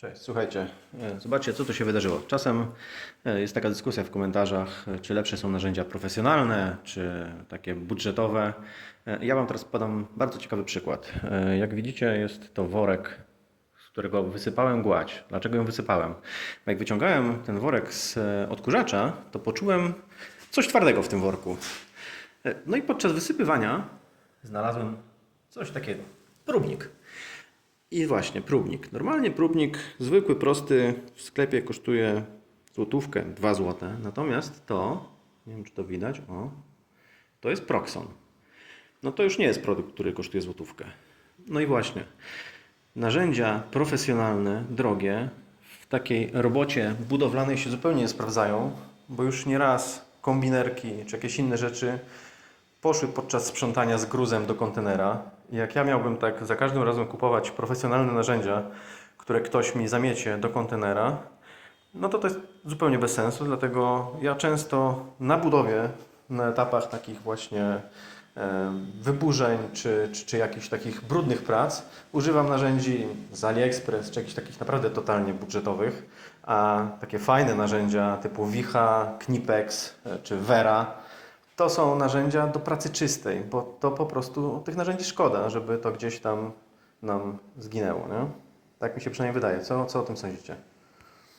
Cześć, słuchajcie, e, zobaczcie co tu się wydarzyło. Czasem e, jest taka dyskusja w komentarzach, e, czy lepsze są narzędzia profesjonalne, czy takie budżetowe. Ja Wam teraz podam bardzo ciekawy przykład. Jak widzicie jest to worek, z którego wysypałem gładź. Dlaczego ją wysypałem? Bo Jak wyciągałem ten worek z odkurzacza, to poczułem coś twardego w tym worku. No i podczas wysypywania znalazłem coś takiego. Próbnik. I właśnie, próbnik. Normalnie próbnik, zwykły, prosty, w sklepie kosztuje złotówkę, dwa złote. Natomiast to, nie wiem czy to widać, o, to jest Proxon. No to już nie jest produkt, który kosztuje złotówkę. No i właśnie, narzędzia profesjonalne, drogie, w takiej robocie budowlanej się zupełnie nie sprawdzają, bo już nieraz kombinerki czy jakieś inne rzeczy poszły podczas sprzątania z gruzem do kontenera. Jak ja miałbym tak za każdym razem kupować profesjonalne narzędzia, które ktoś mi zamiecie do kontenera, no to to jest zupełnie bez sensu, dlatego ja często na budowie, na etapach takich właśnie wyburzeń czy, czy, czy jakichś takich brudnych prac, używam narzędzi z AliExpress czy jakichś takich naprawdę totalnie budżetowych, a takie fajne narzędzia typu Wicha, Knipex e, czy Vera, to są narzędzia do pracy czystej, bo to po prostu tych narzędzi szkoda, żeby to gdzieś tam nam zginęło. Nie? Tak mi się przynajmniej wydaje. Co, co o tym sądzicie?